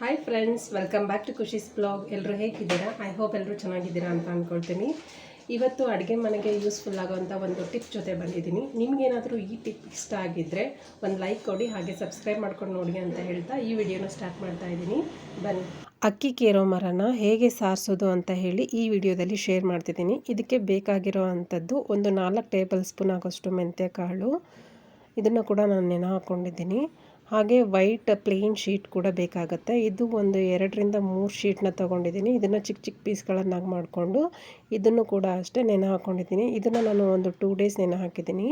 Hi friends welcome back to Khushi's blog ಎಲ್ಲರೂ ಹೇಗಿದ್ದೀರಾ? I hope ಎಲ್ಲರೂ ಚೆನ್ನಾಗಿದ್ದೀರಾ ಅಂತ ಅಂದ್ಕೊಳ್ತೀನಿ ಇವತ್ತು ಅಡುಗೆ ಮನೆಗೆ ಯೂಸ್ಫುಲ್ ಆಗೋವಂಥ ಒಂದು ಟಿಪ್ ಜೊತೆ ಬಂದಿದ್ದೀನಿ. ನಿಮಗೇನಾದರೂ ಈ ಟಿಪ್ ಇಷ್ಟ ಆಗಿದ್ದರೆ ಒಂದು ಲೈಕ್ ಕೊಡಿ, ಹಾಗೆ ಸಬ್ಸ್ಕ್ರೈಬ್ ಮಾಡ್ಕೊಂಡು ನೋಡಿ ಅಂತ ಹೇಳ್ತಾ ಈ ವಿಡಿಯೋನ ಸ್ಟಾರ್ಟ್ ಮಾಡ್ತಾ ಇದ್ದೀನಿ. ಬನ್ನಿ. ಅಕ್ಕಿ ಕೇರೋ ಮರನ ಹೇಗೆ ಸಾರಿಸೋದು ಅಂತ ಹೇಳಿ ಈ ವಿಡಿಯೋದಲ್ಲಿ ಶೇರ್ ಮಾಡ್ತಿದ್ದೀನಿ. ಇದಕ್ಕೆ ಬೇಕಾಗಿರೋ ಅಂಥದ್ದು ಒಂದು ನಾಲ್ಕು ಟೇಬಲ್ ಸ್ಪೂನ್ ಆಗೋಷ್ಟು ಮೆಂತ್ಯ ಕಾಳು. ಇದನ್ನು ಕೂಡ ನಾನು ನೆನೆ ಹಾಕ್ಕೊಂಡಿದ್ದೀನಿ ಹಾಗೆ ವೈಟ್ ಪ್ಲೇನ್ ಶೀಟ್ ಕೂಡ ಬೇಕಾಗುತ್ತೆ. ಇದು ಒಂದು ಎರಡರಿಂದ ಮೂರು ಶೀಟ್ನ ತೊಗೊಂಡಿದ್ದೀನಿ. ಇದನ್ನು ಚಿಕ್ಕ ಚಿಕ್ಕ ಪೀಸ್ಗಳನ್ನಾಗಿ ಮಾಡಿಕೊಂಡು ಇದನ್ನು ಕೂಡ ಅಷ್ಟೇ ನೆನೆ ಹಾಕ್ಕೊಂಡಿದ್ದೀನಿ ಇದನ್ನು ನಾನು ಒಂದು ಟೂ ಡೇಸ್ ನೆನೆ ಹಾಕಿದ್ದೀನಿ.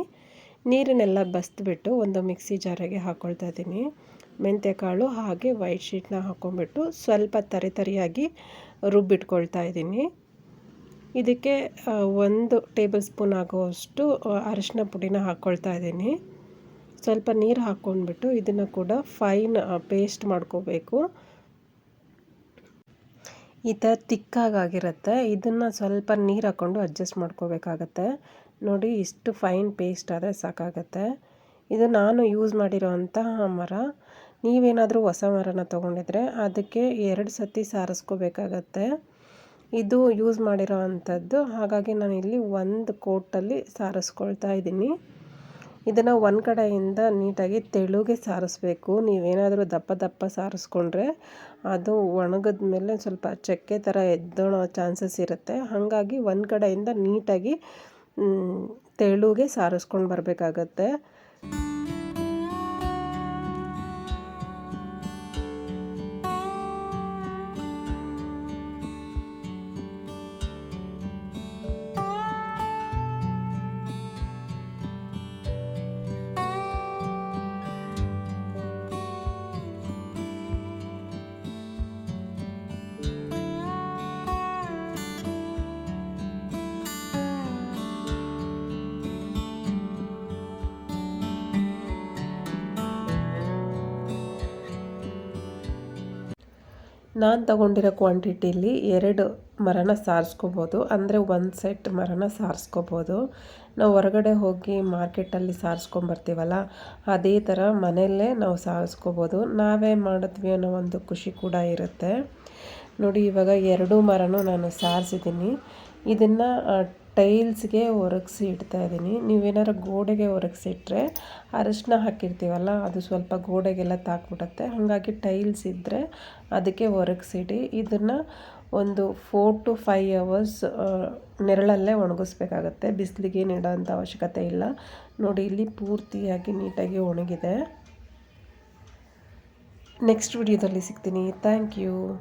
ನೀರನ್ನೆಲ್ಲ ಬಸ್ದುಬಿಟ್ಟು ಒಂದು ಮಿಕ್ಸಿ ಜಾರಿಗೆ ಹಾಕ್ಕೊಳ್ತಾ ಇದ್ದೀನಿ. ಮೆಂತ್ಯಕಾಳು ಹಾಗೆ ವೈಟ್ ಶೀಟ್ನ ಹಾಕ್ಕೊಂಡ್ಬಿಟ್ಟು ಸ್ವಲ್ಪ ತರಿ ತರಿಯಾಗಿ ರುಬ್ಬಿಟ್ಕೊಳ್ತಾ ಇದ್ದೀನಿ. ಇದಕ್ಕೆ ಒಂದು ಟೇಬಲ್ ಸ್ಪೂನ್ ಆಗುವಷ್ಟು ಅರಿಶಿನ ಪುಡಿನ ಹಾಕ್ಕೊಳ್ತಾ ಇದ್ದೀನಿ. ಸ್ವಲ್ಪ ನೀರು ಹಾಕ್ಕೊಂಡ್ಬಿಟ್ಟು ಇದನ್ನು ಕೂಡ ಫೈನ್ ಪೇಸ್ಟ್ ಮಾಡ್ಕೋಬೇಕು. ಈ ಥರ ತಿಕ್ಕಾಗಿರುತ್ತೆ ಇದನ್ನು ಸ್ವಲ್ಪ ನೀರು ಹಾಕ್ಕೊಂಡು ಅಡ್ಜಸ್ಟ್ ಮಾಡ್ಕೋಬೇಕಾಗತ್ತೆ. ನೋಡಿ, ಇಷ್ಟು ಫೈನ್ ಪೇಸ್ಟ್ ಆದರೆ ಸಾಕಾಗತ್ತೆ. ಇದು ನಾನು ಯೂಸ್ ಮಾಡಿರೋ ಅಂತಹ ಮರ. ನೀವೇನಾದರೂ ಹೊಸ ಮರನ ತೊಗೊಂಡಿದ್ರೆ ಅದಕ್ಕೆ ಎರಡು ಸತಿ ಸಾರಿಸ್ಕೋಬೇಕಾಗತ್ತೆ. ಇದು ಯೂಸ್ ಮಾಡಿರೋ ಅಂಥದ್ದು ಹಾಗಾಗಿ ಇಲ್ಲಿ ಒಂದು ಕೋಟಲ್ಲಿ ಸಾರಿಸ್ಕೊಳ್ತಾ ಇದ್ದೀನಿ. ಇದನ್ನು ಒಂದು ಕಡೆಯಿಂದ ನೀಟಾಗಿ ತೆಳುಗೆ ಸಾರಿಸ್ಬೇಕು. ನೀವೇನಾದರೂ ದಪ್ಪ ದಪ್ಪ ಸಾರಿಸ್ಕೊಂಡ್ರೆ ಅದು ಒಣಗಿದ ಮೇಲೆ ಸ್ವಲ್ಪ ಚಕ್ಕೆ ಥರ ಎದ್ದೋಳೋ ಚಾನ್ಸಸ್ ಇರುತ್ತೆ. ಹಾಗಾಗಿ ಒಂದು ಕಡೆಯಿಂದ ನೀಟಾಗಿ ತೆಳುಗೆ ಸಾರಿಸ್ಕೊಂಡು ಬರಬೇಕಾಗತ್ತೆ. ನಾನು ತಗೊಂಡಿರೋ ಕ್ವಾಂಟಿಟಿಲಿ ಎರಡು ಮರನ ಸಾರಿಸ್ಕೋಬೋದು. ಅಂದರೆ ಒಂದು ಸೆಟ್ ಮರನ ಸಾರಿಸ್ಕೋಬೋದು. ನಾವು ಹೊರಗಡೆ ಹೋಗಿ ಮಾರ್ಕೆಟಲ್ಲಿ ಸಾರಿಸ್ಕೊಂಬರ್ತೀವಲ್ಲ, ಅದೇ ಥರ ಮನೆಯಲ್ಲೇ ನಾವು ಸಾರಿಸ್ಕೋಬೋದು. ನಾವೇ ಮಾಡಿದ್ವಿ ಅನ್ನೋ ಒಂದು ಖುಷಿ ಕೂಡ ಇರುತ್ತೆ. ನೋಡಿ, ಇವಾಗ ಎರಡೂ ಮರನೂ ನಾನು ಸಾರಿಸಿದ್ದೀನಿ. ಇದನ್ನು ಟೈಲ್ಸ್ಗೆ ಒರಗಿಸಿ ಇಡ್ತಾ ಇದ್ದೀನಿ. ನೀವೇನಾರು ಗೋಡೆಗೆ ಒರಗಿಸಿಟ್ರೆ ಅರಶಿನ ಹಾಕಿರ್ತೀವಲ್ಲ, ಅದು ಸ್ವಲ್ಪ ಗೋಡೆಗೆಲ್ಲ ತಾಕ್ಬಿಡುತ್ತೆ. ಹಾಗಾಗಿ ಟೈಲ್ಸ್ ಇದ್ದರೆ ಅದಕ್ಕೆ ಒರಗಿಸಿಡಿ. ಇದನ್ನು ಒಂದು ಫೋರ್ ಟು ಫೈವ್ ಅವರ್ಸ್ ನೆರಳಲ್ಲೇ ಒಣಗಿಸ್ಬೇಕಾಗತ್ತೆ. ಬಿಸಿಲಿಗೆ ನೆಡೋಂಥ ಅವಶ್ಯಕತೆ ಇಲ್ಲ. ನೋಡಿ, ಇಲ್ಲಿ ಪೂರ್ತಿಯಾಗಿ ನೀಟಾಗಿ ಒಣಗಿದೆ. ನೆಕ್ಸ್ಟ್ ವಿಡಿಯೋದಲ್ಲಿ ಸಿಗ್ತೀನಿ. Thank you.